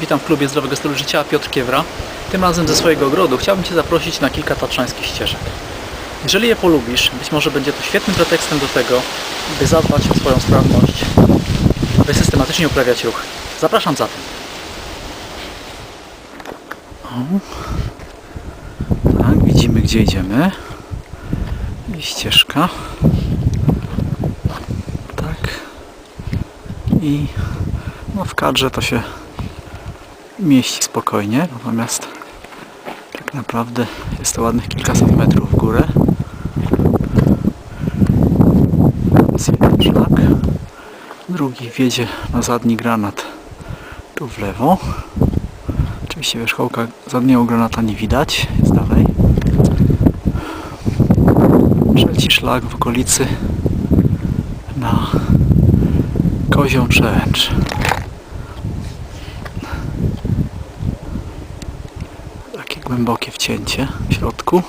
Witam w klubie Zdrowego Stylu Życia Piotr Kiewra. Tym razem ze swojego ogrodu chciałbym Cię zaprosić na kilka tatrzańskich ścieżek. Jeżeli je polubisz, być może będzie to świetnym pretekstem do tego, by zadbać o swoją sprawność, by systematycznie uprawiać ruch. Zapraszam zatem. O. Tak, widzimy gdzie idziemy. I ścieżka. Tak. I no w kadrze to się mieści spokojnie, natomiast tak naprawdę jest to ładnych kilkaset metrów w górę. Jest jeden szlak, drugi wiedzie na zadni granat tu w lewo. Oczywiście wierzchołka zadniego granata nie widać, jest dalej. Trzeci szlak w okolicy na Kozią Przełęcz. Głębokie wcięcie w środku.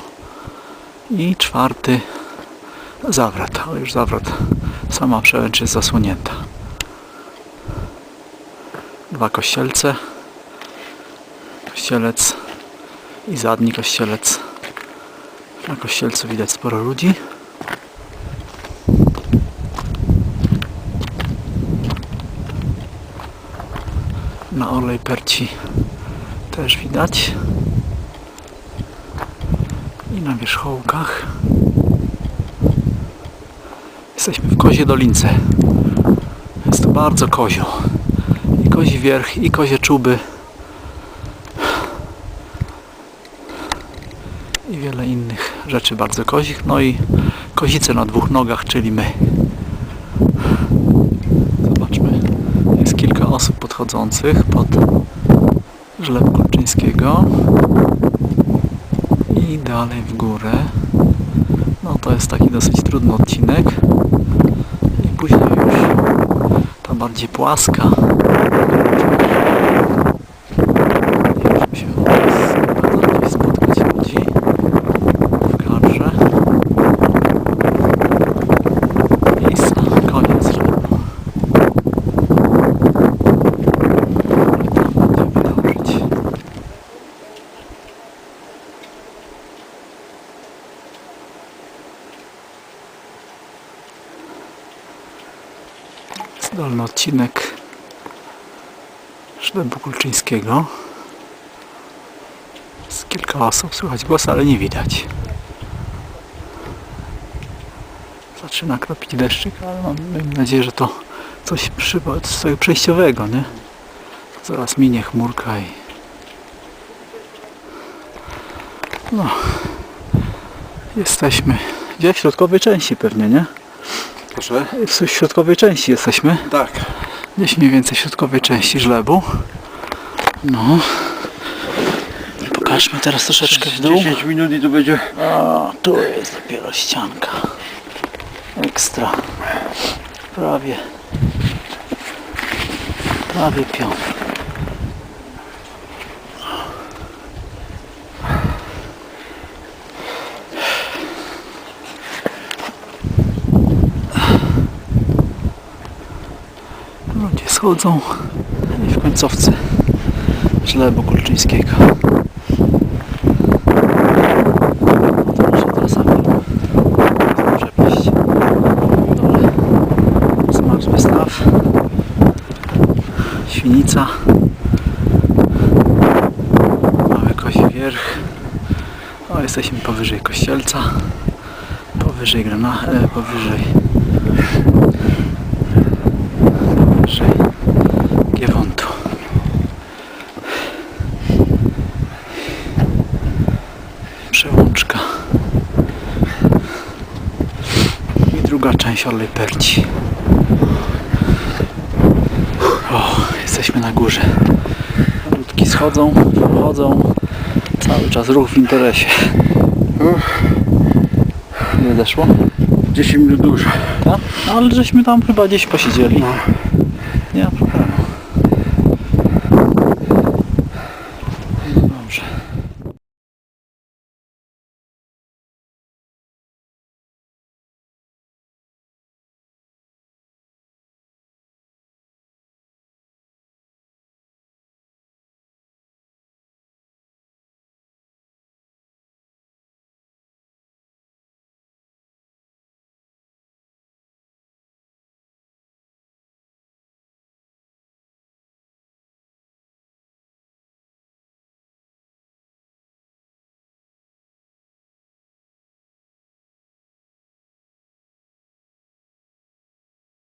I czwarty zawrat, ale już zawrat sama przełęcz jest zasłonięta. Dwa kościelce. Kościelec i zadni kościelec. Na kościelcu widać sporo ludzi. Na Orlej Perci też widać. I na wierzchołkach. Jesteśmy w Kozie Dolince. Jest to bardzo kozio. I kozi wierch, i kozie czuby. I wiele innych rzeczy bardzo kozich. No i kozice na dwóch nogach, czyli my. Zobaczmy. Jest kilka osób podchodzących pod żleb Kulczyńskiego i dalej w górę. No to jest taki dosyć trudny odcinek. I później już ta bardziej płaska. Nie musimy się bardzo gdzieś spotkać ludzi w kadrze. I sam koniec żlebu. I tam będziemy dążyć. Jest dolny odcinek szlebu kulczyńskiego. Jest kilka osób, słychać głos, ale nie widać. Zaczyna kropić deszczyk, ale mam, nadzieję, że to coś, przy, coś przejściowego, nie? Zaraz minie chmurka i... No. Jesteśmy gdzie? W środkowej części pewnie, nie? Proszę? W środkowej części jesteśmy. Tak. Gdzieś mniej więcej w środkowej części żlebu. No. Pokażmy teraz troszeczkę w dół. 10 minut i to będzie... A, tu jest dopiero ścianka. Ekstra. Prawie. Prawie pion. Ludzie schodzą i w końcowce żlebu kulczyńskiego. Proszę trasami. Przepaść. Dole. Smak wystaw. Świnica. Mały kozi wierch. O, jesteśmy powyżej kościelca. Powyżej grana, e, powyżej druga część Orlej Perci. O, jesteśmy na górze. Ludki schodzą, wchodzą. Cały czas ruch w interesie. Nie zeszło? 10 minut dużo. Tak? No, ale żeśmy tam chyba gdzieś posiedzieli. Nie ma problemu.